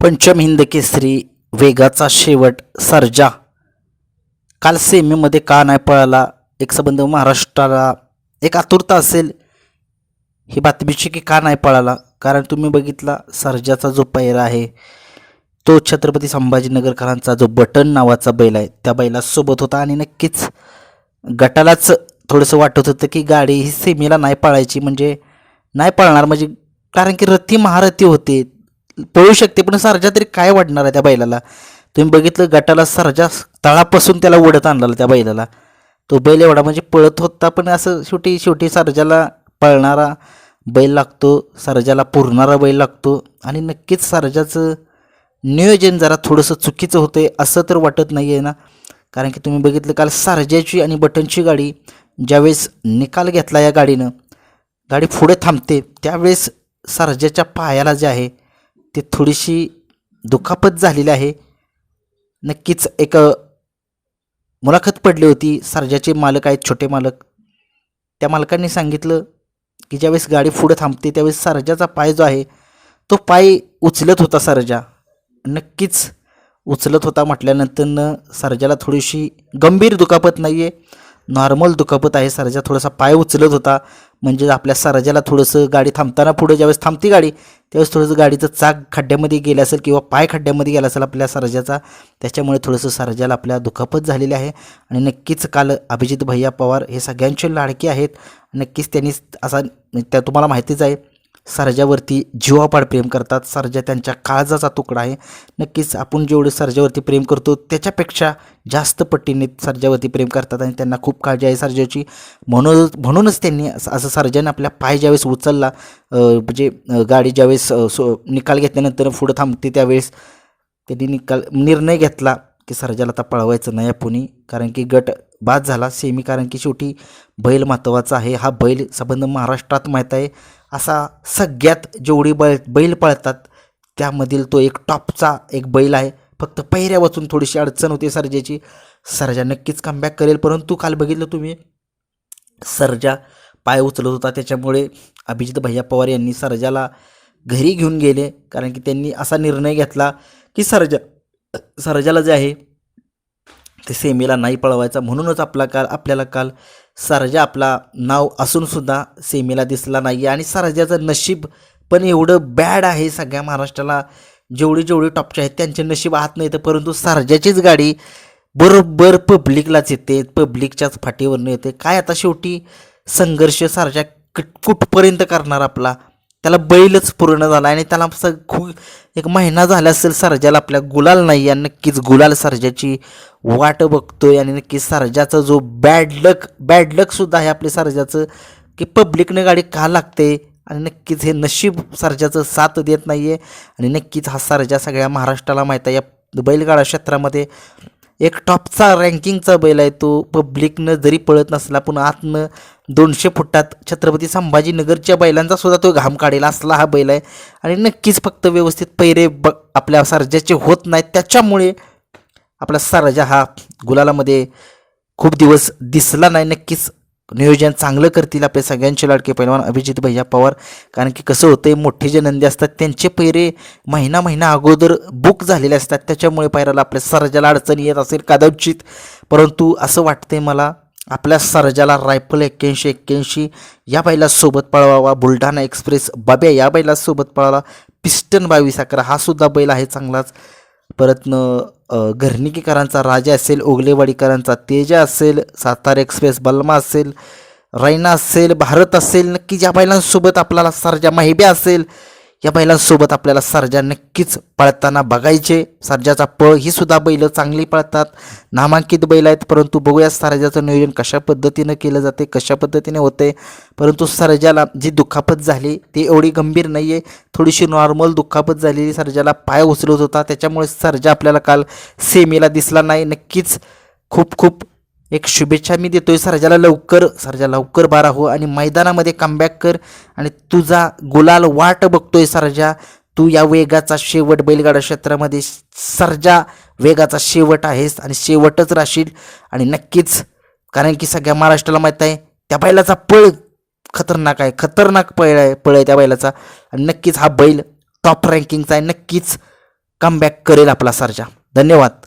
पंचम हिंद केसरी वेगाचा शेवट सर्जा. काल सेमीमध्ये का नाही पळाला? एक संबंध महाराष्ट्राला एक आतुरता असेल. ही बातमीची की का नाही पळाला? कारण तुम्ही बघितला सर्जाचा जो पैरा आहे तो छत्रपती संभाजीनगरकरांचा जो बटन नावाचा बैल आहे त्या बैलासोबत होता आणि नक्कीच गटालाच थोडंसं वाटत होतं की गाडी ही सेमीला नाही पळायची. म्हणजे नाही पळणार म्हणजे कारण की रथी महारथी होते. पळू शकते पण सारजा तरी काय वाढणार आहे त्या बैलाला? तुम्ही बघितलं गटाला सारजा तळापासून त्याला ओढत आणलेला त्या बैलाला. तो बैल एवढा म्हणजे पळत होता पण असं शेवटी शेवटी सर्जाला पळणारा बैल लागतो सर्जाला पुरणारा बैल लागतो आणि नक्कीच सर्जाचं नियोजन जरा थोडंसं चुकीचं होतं असं तर वाटत नाही आहे ना. कारण की तुम्ही बघितलं काल सारजाची आणि बटनची गाडी ज्यावेळेस निकाल घेतला या गाडीनं गाडी पुढे थांबते त्यावेळेस सर्जाच्या पायाला जे आहे ती थोडीशी दुखापत झालेली आहे. नक्कीच एक मुलाखत पडली होती. सर्जाचे मालक आहेत छोटे मालक. त्या मालकांनी सांगितलं की ज्यावेळेस गाडी पुढं थांबते त्यावेळेस सर्जाचा पाय जो आहे तो पाय उचलत होता सर्जा. नक्कीच उचलत होता म्हटल्यानंतरनं सर्जाला थोडीशी गंभीर दुखापत नाही आहे नॉर्मल दुखापत आहे. सर्जा थोडासा पाय उचलत होता. म्हणजे आपल्या सर्जाला थोडंसं गाडी थांबताना पुढं ज्यावेळेस थांबती गाडी त्यावेळेस थोडंसं गाडीचं चाक खड्ड्यामध्ये गेलं असेल किंवा पाय खड्ड्यामध्ये गेला असेल आपल्या सर्जाचा त्याच्यामुळे थोडंसं सर्जाला आपल्या दुखापत झालेली आहे. आणि नक्कीच काल अभिजित भैया पवार हे सगळ्यांचे लाडके आहेत. नक्कीच त्यांनी असा त्या तुम्हाला माहितीच आहे. सर्जावरती जीवापाड प्रेम करतात. सर्जा त्यांच्या काळजाचा तुकडा आहे. नक्कीच आपण जेवढं सर्जावरती प्रेम करतो त्याच्यापेक्षा जास्त पट्टीने सर्जावरती प्रेम करतात आणि त्यांना खूप काळजी आहे सर्जाची. म्हणून म्हणूनच त्यांनी असं असं सर्जाने आपल्या पाय ज्यावेळेस उचलला म्हणजे गाडी ज्यावेळेस सो निकाल घेतल्यानंतर पुढं थांबते त्यावेळेस त्यांनी निकाल निर्णय घेतला की सर्जाला आता पळवायचं नाही पुणे कारण की गट बाद झाला. सेमी कारण की शेवटी बैल महत्त्वाचा आहे. हा बैल संबंध महाराष्ट्रात माहीत आहे. असा सगळ्यात जेवढी बैल बैल पळतात त्यामधील तो एक टॉपचा एक बैल आहे. फक्त पहिऱ्या वाचून थोडीशी अडचण होती सर्जाची. सर्जा नक्कीच कमबॅक करेल परंतु काल बघितलं तुम्ही सर्जा पाय उचलत होता. त्याच्यामुळे अभिजित भैया पवार यांनी सर्जाला घरी घेऊन गेले कारण की त्यांनी असा निर्णय घेतला की सर्जा सर्जाला जे आहे ते सेमीला नाही पळवायचा. म्हणूनच आपला काल आपल्याला काल सरजा आपला नाव असूनसुद्धा सेमीला दिसला नाही आणि सर्जाचं नशीब पण एवढं बॅड आहे सगळ्या महाराष्ट्राला. जेवढी जेवढी टॉपचे आहेत त्यांचे नशीब आहात नाही तर परंतु सारजाचीच गाडी बरोबर पब्लिकलाच येते पब्लिकच्याच फाटीवरनं येते. काय आता शेवटी संघर्ष सारजा कुठपर्यंत करणार आपला? त्याला बैलच पूर्ण झाला आणि त्याला असं खू एक महिना झाला असेल सर्जाला आपल्या गुलाल नाही आणि नक्कीच गुलाल सर्जाची वाट बघतोय आणि नक्कीच सर्जाचा जो बॅड लक बॅड लकसुद्धा आहे आपल्या सर्जाचं की पब्लिकने गाडी का लागते? आणि नक्कीच हे नशीब सर्जाचं साथ देत नाही आहे आणि नक्कीच हा सर्जा सगळ्या महाराष्ट्राला माहीत आहे. या बैलगाडा क्षेत्रामध्ये एक टॉपचा रँकिंगचा बैल आहे तो. पब्लिकनं जरी पळत नसला पण आतनं दोनशे फुटात छत्रपती संभाजीनगरच्या बैलांचा सुद्धा तो घाम काढेल असला हा बैल आहे. आणि नक्कीच फक्त व्यवस्थित पैरे ब आपल्या सर्जाचे होत नाहीत. त्याच्यामुळे आपला सर्जा हा गुलालामध्ये खूप दिवस दिसला नाही. नक्कीच नियोजन चांगलं करतील आपले सगळ्यांचे लाडके पैलवान अभिजित भैया पवार. कारण की कसं होतं मोठे जे नंदी असतात त्यांचे पैरे महिना महिना अगोदर बुक झालेले असतात. त्याच्यामुळे पैराला आपल्या सर्जाला अडचणी येत असेल कदाचित. परंतु असं वाटतंय मला आपल्या सर्जाला रायफल एक्क्याऐंशी एक्क्याऐंशी या बैलासोबत पळवावा. बुलढाणा एक्सप्रेस बाब्या या बैलासोबत पळावा पिस्टन बावीस अकरा हा सुद्धा बैल आहे चांगलाच. परतनं न घरणिकेकरांचा राजा असेल ओगलेवाडीकरांचा तेजा असेल सातारा एक्सप्रेस बल्मा असेल रैना असेल भारत असेल नक्की ज्या बैलांसोबत आपल्याला सर्जा माहिब्या असेल या बैलांसोबत आपल्याला सर्जा नक्कीच पळताना बघायचे. सर्जाचा पळ ही सुद्धा बैलं चांगली पळतात. नामांकित बैल आहेत परंतु बघूया सर्जाचं नियोजन कशा पद्धतीनं केलं जाते कशा पद्धतीने होते. परंतु सर्जाला जी दुखापत झाली ती एवढी गंभीर नाही आहे थोडीशी नॉर्मल दुखापत झालेली सर्जाला पाय उचलत होता. त्याच्यामुळे सर्जा आपल्याला काल सेमीला दिसला नाही. नक्कीच खूप खूप एक शुभेच्छा मी देतोय. सर्जाला लवकर सर्जा लवकर बारा हो आणि मैदानामध्ये कमबॅक कर आणि तुझा गुलाल वाट बघतोय सर्जा. तू या वेगाचा शेवट बैलगाडा क्षेत्रामध्ये सर्जा वेगाचा शेवट आहेस आणि शेवटच राहशील. आणि नक्कीच कारण की सगळ्या महाराष्ट्राला माहीत आहे त्या बैलाचा पळ खतरनाक आहे. खतरनाक पळ आहे पळ आहे त्या बैलाचा. आणि नक्कीच हा बैल टॉप रँकिंगचा आहे. नक्कीच कमबॅक करेल आपला सर्जा. धन्यवाद.